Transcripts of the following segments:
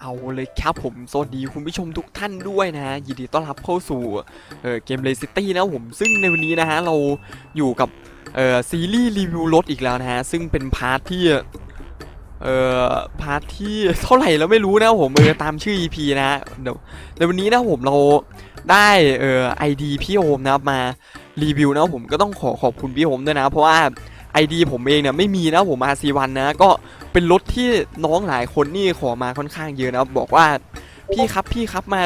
เอาเลยครับผมสวัสดีคุณผู้ชมทุกท่านด้วยนะฮะยินดีต้อนรับเข้าสู่เเกมเลซิตี้นะผมซึ่งในวันนี้นะฮะเราอยู่กับซีรีส์รีวิวรถอีกแล้วนะฮะซึ่งเป็นพาร์ทที่เอ่อพาร์ทที่เท่าไหร่แล้วไม่รู้นะผมเออตามชื่อ EP นะฮะเดี๋ยวในวันนี้นะผมเราได้เอ่อไอดีพี่โอมนะมารีวิวนะผมก็ต้องขอขอบคุณพี่โอมด้วยนะ เพราะว่า ID ผมเองเนี่ยไม่มีนะผม RC1 นนะ ก็เป็นรถที่น้องหลายคนนี่ขอมาค่อนข้างเยอะนะบอกว่าพี่ครับพี่ครับมา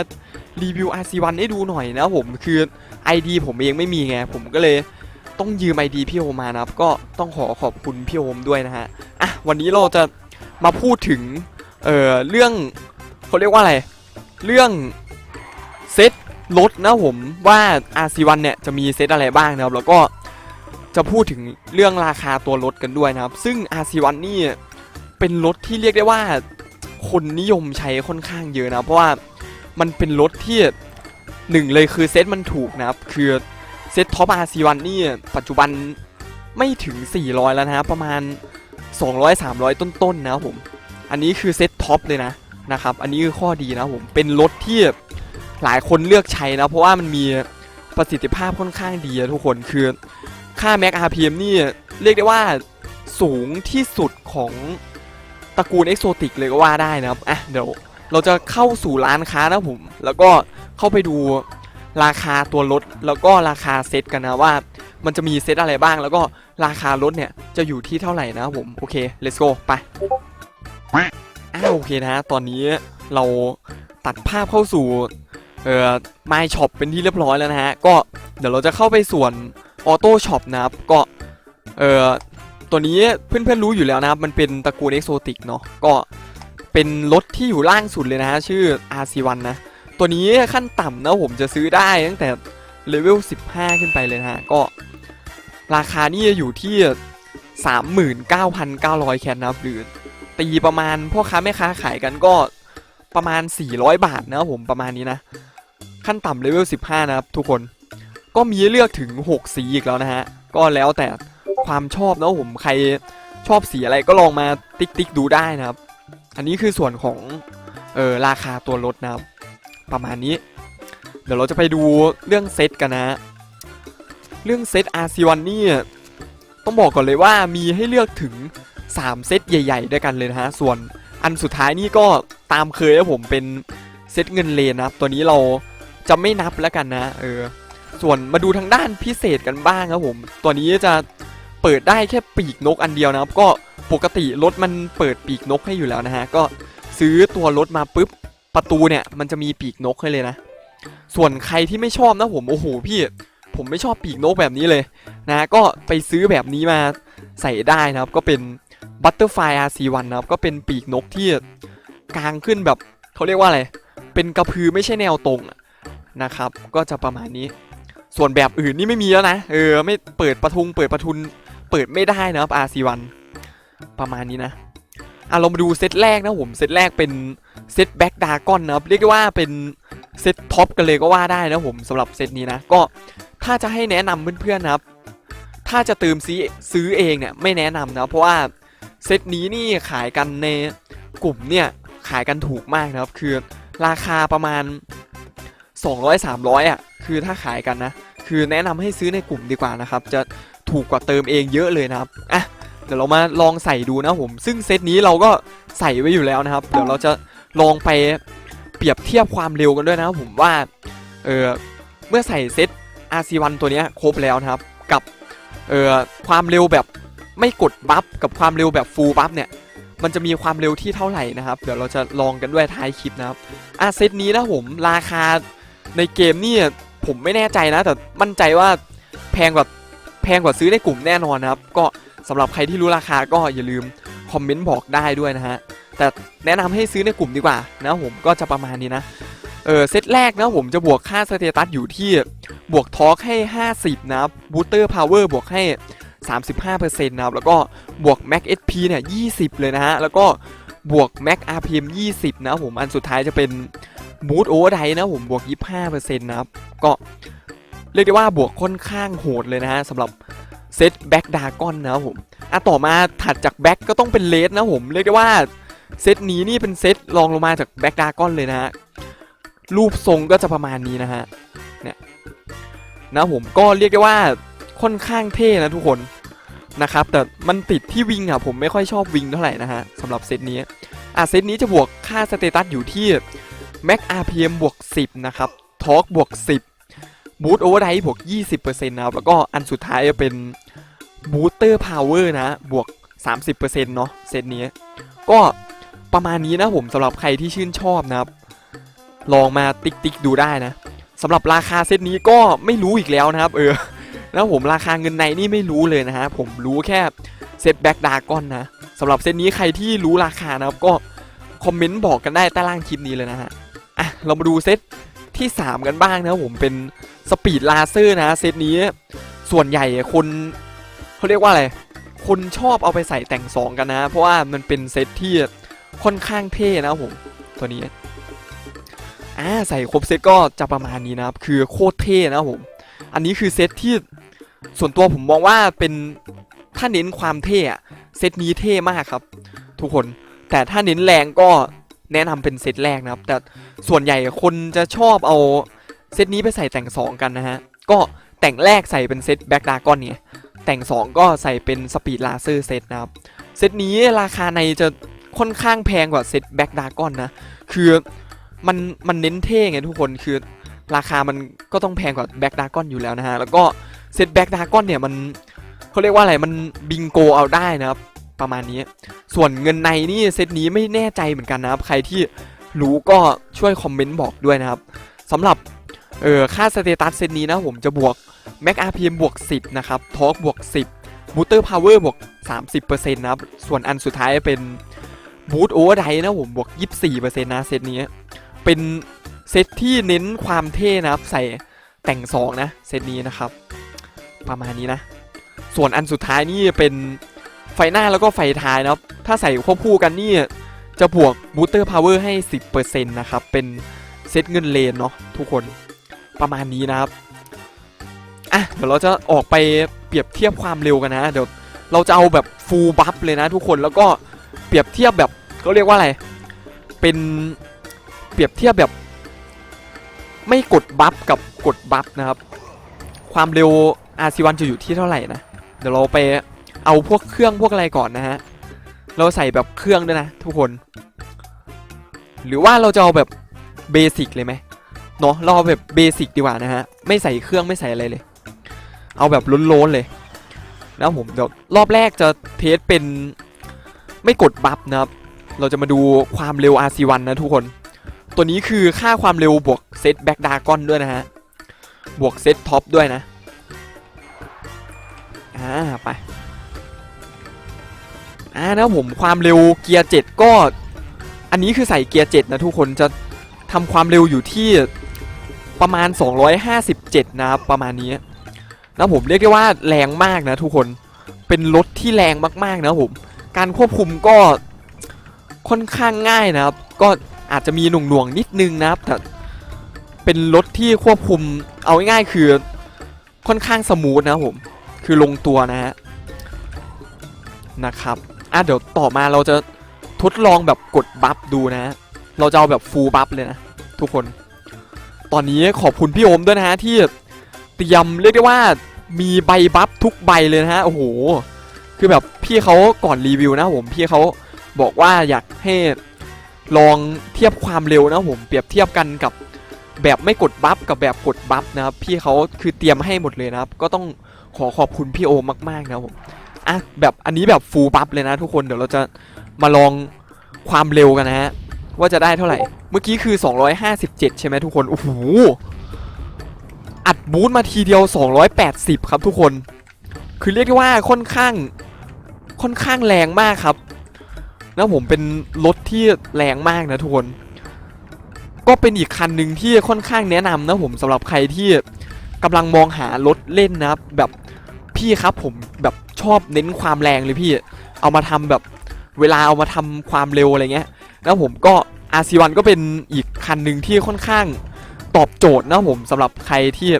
รีวิว RC1 ให้ดูหน่อยนะผมคือ ID ผมเองไม่มีไงผมก็เลยต้องยืม ID พี่โอมมานะครับก็ต้องขอขอบคุณพี่โอมด้วยนะฮะอะวันนี้เราจะมาพูดถึงเอ่อเรื่องเขาเรียกว่าอะไร เรื่องเซตรถนะผมว่า RC1 เนี่ยจะมีเซตอะไรบ้างนะครับแล้วก็ จะพูดถึงเรื่องราคาตัวรถกันด้วยนะครับ ซึ่ง RC1 นี่เป็นรถที่เรียกได้ว่าคนนิยมใช้ค่อนข้างเยอะนะ เพราะว่ามันเป็นรถที่หนึ่งเลยคือเซ็ตมันถูกนะครับ คือเซ็ตท็อป RC1 นี่ปัจจุบันไม่ถึง 400 แล้วนะครับประมาณ 200-300 ต้นๆนะผม อันนี้คือเซ็ตท็อปเลยนะนะครับ อันนี้คือข้อดีนะผม เป็นรถที่หลายคนเลือกใช้นะ เพราะว่ามันมีประสิทธิภาพค่อนข้างดีทุกคน คือ ค่า Mac RPM นี่เรียกได้ว่าสูงที่สุดของตระกูลเอกโซติกเลยก็ว่าได้นะครับ อะเดี๋ยวเราจะเข้าสู่ร้านค้านะผม แล้วก็เข้าไปดูราคาตัวรถ แล้วก็ราคาเซตกันนะว่า มันจะมีเซตอะไรบ้าง แล้วก็ราคารถเนี่ยจะอยู่ที่เท่าไหร่นะผม โอเค let's go ไปอ่าโอเคนะ ตอนนี้เราตัดภาพเข้าสู่เอ่อ My Shop เป็นที่เรียบร้อยแล้วนะฮะ ก็เดี๋ยวเราจะเข้าไปส่วน ออโต้ช็อปนะครับก็เอ่อตัวนี้เพื่อนๆรู้อยู่แล้วนะครับ มันเป็นตระกูลเอกโซติกเนาะก็เป็นรถที่อยู่ล่างสุดเลยนะฮะชื่อ RC1 นะ ตัวนี้ขั้นต่ำนะผมจะซื้อได้ตั้งแต่เลเวล 15 ขึ้นไปเลยนะฮะ ก็ราคานี่อยู่ที่ 39,900 แคนนะครับ หรือตีประมาณพ่อค้าแม่ค้าขายกันก็ประมาณ 400 บาทนะครับผมประมาณนี้นะ ขั้นต่ำเลเวล 15 นะครับทุกคน ก็มีเลือกถึง 6 สีอีกแล้วนะฮะ ก็แล้วแต่ความชอบนะผมใครชอบสีอะไรก็ลองมาติ๊กติ๊กดูได้นะครับ อันนี้คือส่วนของเออราคาตัวรถนะครับ ประมาณนี้ เดี๋ยวเราจะไปดูเรื่องเซตกันนะ เรื่องเซต RC1 นี่ต้องบอกก่อนเลยว่ามีให้เลือกถึง 3 เซตใหญ่ ๆ ด้วยกันเลยนะฮะ ส่วนอันสุดท้ายนี่ก็ตามเคยนะผมเป็นเซตเงินเลนนะครับ ตัวนี้เราจะไม่นับแล้วกันนะ เออ ส่วนมาดูทางด้านพิเศษกันบ้างครับผม ตัวนี้จะเปิดได้แค่ปีกนกอันเดียวนะครับ ก็ปกติรถมันเปิดปีกนกให้อยู่แล้วนะฮะ ก็ซื้อตัวรถมาปุ๊บประตูเนี่ยมันจะมีปีกนกให้เลยนะ ส่วนใครที่ไม่ชอบนะผมโอ้โหพี่ ผมไม่ชอบปีกนกแบบนี้เลยนะ ก็ไปซื้อแบบนี้มาใส่ได้นะครับ ก็เป็น Butterfly RC1 นะครับ ก็เป็นปีกนกที่กางขึ้นแบบเขาเรียกว่าอะไร เป็นกระพือไม่ใช่แนวตรงนะครับ ก็จะประมาณนี้ ส่วนแบบอื่นนี่ไม่มีแล้วนะ เออ ไม่เปิดประทุง เปิดประทุน เปิดไม่ได้นะครับ RC1 ประมาณนี้นะ อะ เรามาดูเซตแรกนะผม เซตแรกเป็นเซตแบ็กดากอนนะครับ เรียกได้ว่าเป็นเซตท็อปกันเลยก็ว่าได้นะผมสำหรับเซตนี้นะ ก็ถ้าจะให้แนะนำเพื่อนๆนะครับ ถ้าจะเติมซื้อซื้อเองเนี่ยไม่แนะนำนะ เพราะว่าเซตนี้นี่ขายกันในกลุ่มเนี่ยขายกันถูกมากนะครับ คือราคาประมาณ 200-300อะ คือถ้าขายกันนะ คือแนะนำให้ซื้อในกลุ่มดีกว่านะครับ จะถูกกว่าเติมเองเยอะเลยนะครับอะเดี๋ยวเรามาลองใส่ดูนะผม ซึ่งเซตนี้เราก็ใส่ไว้อยู่แล้วนะครับ เดี๋ยวเราจะลองไปเปรียบเทียบความเร็วกันด้วยนะครับผมว่า เออเมื่อใส่เซต RC1 ตัวนี้ครบแล้วนะครับ กับเออความเร็วแบบไม่กดบัฟกับความเร็วแบบฟูลบัฟเนี่ย มันจะมีความเร็วที่เท่าไหร่นะครับ เดี๋ยวเราจะลองกันด้วยท้ายคลิปนะครับอะเซตนี้นะผมราคาในเกมนี่ ผมไม่แน่ใจนะ แต่มั่นใจว่าแพงกว่าแพงกว่าซื้อในกลุ่มแน่นอนนะครับ ก็สำหรับใครที่รู้ราคาก็อย่าลืมคอมเมนต์บอกได้ด้วยนะฮะ แต่แนะนำให้ซื้อในกลุ่มดีกว่านะผมก็จะประมาณนี้นะ เออเซตแรกนะผมจะบวกค่าสเตตัสอยู่ที่บวกทอร์กให้ 50 นะครับบูสเตอร์พาวเวอร์บวกให้ 35%นะครับ แล้วก็บวก Max SP เนี่ย 20 เลยนะฮะ แล้วก็บวก Max RPM 20 นะครับผม อันสุดท้ายจะเป็นบูทโอเวอร์ไดนะผม บวก 25%นะครับ ก็เรียกได้ว่าบวกค่อนข้างโหดเลยนะฮะสำหรับเซตแบ็กดากอนนะครับผมอะต่อมาถัดจากแบ็กก็ต้องเป็นเลสนะผมเรียกได้ว่าเซตนี้นี่เป็นเซตรองลงมาจากแบ็กดากอนเลยนะฮะรูปทรงก็จะประมาณนี้นะฮะเนี่ยนะผมก็เรียกได้ว่าค่อนข้างเท่นะทุกคนนะครับแต่มันติดที่วิงอะผมไม่ค่อยชอบวิงเท่าไหร่นะฮะสำหรับเซตนี้อะเซตนี้จะบวกค่าสเตตัสอยู่ที่ Max RPM บวก10นะครับทอร์กบวก10 บูตโอเวอร์ไดบวก 20%นะครับ แล้วก็อันสุดท้ายจะเป็นบูสเตอร์พาวเวอร์นะ บวก 30%เนาะเซตนี้ ก็ประมาณนี้นะผมสำหรับใครที่ชื่นชอบนะครับ ลองมาติ๊กติ๊กดูได้นะสำหรับราคาเซตนี้ก็ไม่รู้อีกแล้วนะครับ เออแล้วผมราคาเงินในนี่ไม่รู้เลยนะฮะ ผมรู้แค่เซตแบ็กดากอนนะสำหรับเซตนี้ใครที่รู้ราคานะครับก็คอมเมนต์บอกกันได้ใต้ล่างคลิปนี้เลยนะฮะ อะ เรามาดูเซต ที่ 3 กันบ้างนะผมเป็นสปีดลาเซอร์นะเซตนี้ส่วนใหญ่คนเขาเรียกว่าอะไร คนชอบเอาไปใส่แต่ง2กันนะ เพราะว่ามันเป็นเซตที่ค่อนข้างเท่นะผมตัวนี้อ่าใส่ครบเซตก็จะประมาณนี้นะครับ คือโคตรเท่นะผม อันนี้คือเซตที่ส่วนตัวผมมองว่าเป็นถ้าเน้นความเท่เซตนี้เท่มากครับ ทุกคนแต่ถ้าเน้นแรงก็ แนะนำเป็นเซตแรกนะครับ แต่ส่วนใหญ่คนจะชอบเอาเซตนี้ไปใส่แต่ง 2 กันนะฮะ ก็แต่งแรกใส่เป็นเซตแบ็กดากอนเนี่ย แต่ง 2 ก็ใส่เป็นสปีดลาเซอร์เซตนะครับ เซตนี้ราคาในจะค่อนข้างแพงกว่าเซตแบ็กดากอนนะ คือมันมันเน้นเท่ไงทุกคน คือราคามันก็ต้องแพงกว่าแบ็กดากอนอยู่แล้วนะฮะ แล้วก็เซตแบ็กดากอนเนี่ยมันเขาเรียกว่าอะไร มันบิงโกเอาได้นะครับ ประมาณนี้ ส่วนเงินในนี่เซตนี้ไม่แน่ใจเหมือนกันนะครับ ใครที่รู้ก็ช่วยคอมเมนต์บอกด้วยนะครับสำหรับเออค่าสเตตัสเซตนี้นะผมจะบวก Mac RPM บวก 10 นะครับทอร์กบวก 10บูตเตอร์พาวเวอร์บวก 30%นะครับ ส่วนอันสุดท้ายเป็นบูตโอเวอร์ไดนะผมบวก 24%นะเซตนี้ เป็นเซตที่เน้นความเท่นะครับ ใส่แต่ง 2 นะ เซตนี้นะครับ ประมาณนี้นะ ส่วนอันสุดท้ายนี่เป็น ไฟหน้าแล้วก็ไฟท้ายนะครับ ถ้าใส่ควบคู่กันนี่จะบวกบูตเตอร์พาวเวอร์ให้ 10%นะครับ เป็นเซตเงินเลนเนาะทุกคนประมาณนี้นะครับ อะ เดี๋ยวเราจะออกไปเปรียบเทียบความเร็วกันนะ เดี๋ยวเราจะเอาแบบฟูลบัฟเลยนะทุกคนแล้วก็เปรียบเทียบแบบเขาเรียกว่าอะไร เป็นเปรียบเทียบแบบ ไม่กดบัฟกับกดบัฟนะครับ ความเร็ว RC1 จะอยู่ที่เท่าไหร่นะ เดี๋ยวเราไป เอาพวกเครื่องพวกอะไรก่อนนะฮะ เราใส่แบบเครื่องด้วยนะทุกคน หรือว่าเราจะเอาแบบเบสิกเลยไหมเนาะเราเอาแบบเบสิกดีกว่านะฮะ ไม่ใส่เครื่องไม่ใส่อะไรเลย เอาแบบล้นๆเลยนะผมเดี๋ยวรอบแรกจะเทสเป็นไม่กดบัฟนะครับ เราจะมาดูความเร็ว RC1 นะทุกคน ตัวนี้คือค่าความเร็วบวกเซตแบ็กดากอนด้วยนะฮะ บวกเซตท็อปด้วยนะ อ่า ไป อ่านะผมความเร็วเกียร์7ก็ อันนี้คือใส่เกียร์7นะทุกคนจะทำความเร็วอยู่ที่ประมาณ 257 นะครับประมาณนี้นะผมเรียกได้ว่าแรงมากนะทุกคนเป็นรถที่แรงมากๆนะผมการควบคุมก็ค่อนข้างง่ายนะครับ ก็อาจจะมีหน่วงๆนิดนึงนะครับแต่เป็นรถที่ควบคุมเอาง่ายๆคือค่อนข้างสมูทนะผมคือลงตัวนะฮะนะครับ อะเดี๋ยวต่อมาเราจะทดลองแบบกดบัฟดูนะ เราจะเอาแบบฟูลบัฟเลยนะ ทุกคน ตอนนี้ขอบคุณพี่โอมด้วยนะฮะที่เตรียมเรียกได้ว่ามีใบบัฟทุกใบเลยนะฮะโอ้โหคือแบบพี่เขาก่อนรีวิวนะผมพี่เขาบอกว่าอยากให้ลองเทียบความเร็วนะผมเปรียบเทียบกันกับแบบไม่กดบัฟกับแบบกดบัฟนะครับพี่เขาคือเตรียมให้หมดเลยนะครับ ก็ต้องขอขอบคุณพี่โอมมากๆนะผม อะแบบอันนี้แบบฟูลบัฟเลยนะทุกคนเดี๋ยวเราจะมาลองความเร็วกันนะฮะว่าจะได้เท่าไหร่ เมื่อกี้คือ 257 ใช่ไหมทุกคนโอ้โหอัดบูทมาทีเดียว 280 ครับทุกคน คือเรียกได้ว่าค่อนข้างค่อนข้างแรงมากครับแล้วผมเป็นรถที่แรงมากนะทุกคน ก็เป็นอีกคันหนึ่งที่ค่อนข้างแนะนำนะผมสำหรับใครที่กำลังมองหารถเล่นนะครับแบบ พี่ครับผมแบบชอบเน้นความแรงเลยพี่ เอามาทำแบบเวลาเอามาทำความเร็วอะไรเงี้ยแล้วผมก็ RC1 ก็เป็นอีกคันหนึ่งที่ค่อนข้างตอบโจทย์นะผมสำหรับใครที่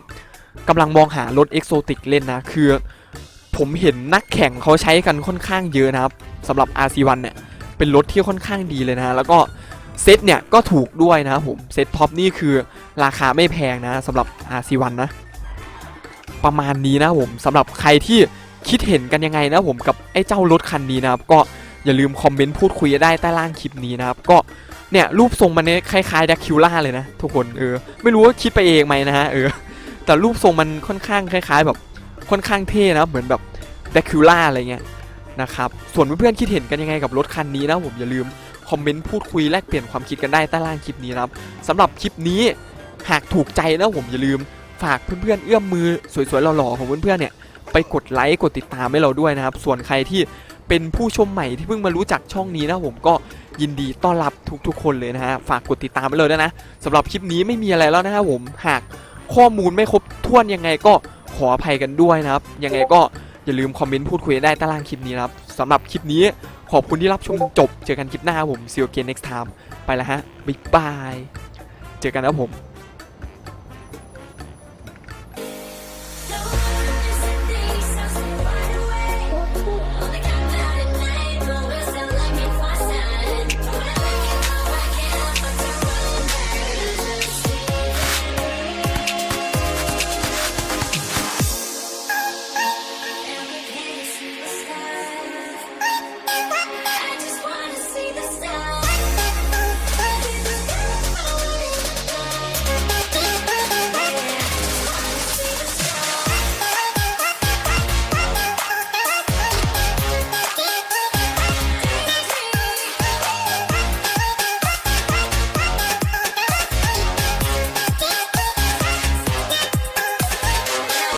กำลังมองหารถเอกโซติกเล่นนะ คือ ผมเห็นนักแข่งเขาใช้กันค่อนข้างเยอะนะครับสำหรับ RC1 เนี่ยเป็นรถที่ค่อนข้างดีเลยนะแล้วก็เซตเนี่ยก็ถูกด้วยนะครับผมเซตท็อปนี่คือราคาไม่แพงนะสำหรับ RC1 นะ ประมาณนี้นะผมสำหรับใครที่คิดเห็นกันยังไงนะผมกับไอ้เจ้ารถคันนี้นะครับ ก็อย่าลืมคอมเมนต์พูดคุยได้ใต้ล่างคลิปนี้นะครับ ก็เนี่ยรูปทรงมันเนี่ยคล้ายๆดักคิวล่าเลยนะ ทุกคนเออไม่รู้ว่าคิดไปเองไหมนะฮะเออแต่รูปทรงมันค่อนข้างคล้าย ๆ แบบค่อนข้างเท่นะเหมือนแบบดักคิวล่าอะไรเงี้ยนะครับส่วนเพื่อนๆคิดเห็นกันยังไงกับรถคันนี้นะผมอย่าลืมคอมเมนต์พูดคุยแลกเปลี่ยนความคิดกันได้ใต้ล่างคลิปนี้นะครับสำหรับคลิปนี้หากถูกใจนะผมอย่าลืม ฝากเพื่อนๆเอื้อมมือสวยๆหล่อๆของเพื่อนๆเนี่ยไปกดไลค์กดติดตามให้เราด้วยนะครับ ส่วนใครที่เป็นผู้ชมใหม่ที่เพิ่งมารู้จักช่องนี้นะผมก็ยินดีต้อนรับทุกๆ คนเลยนะฮะฝากกดติดตามไปเลยด้วยนะสำหรับคลิปนี้ไม่มีอะไรแล้วนะครับผมหากข้อมูลไม่ครบถ้วนยังไงก็ขออภัยกันด้วยนะครับ ยังไงก็อย่าลืมคอมเมนต์พูดคุยได้ใต้ล่างคลิปนี้นะครับสำหรับคลิปนี้ขอบคุณที่รับชมจบ เจอกันคลิปหน้าครับผม see you again next time ไปแล้วฮะ บ๊ายบาย เจอกันนะผม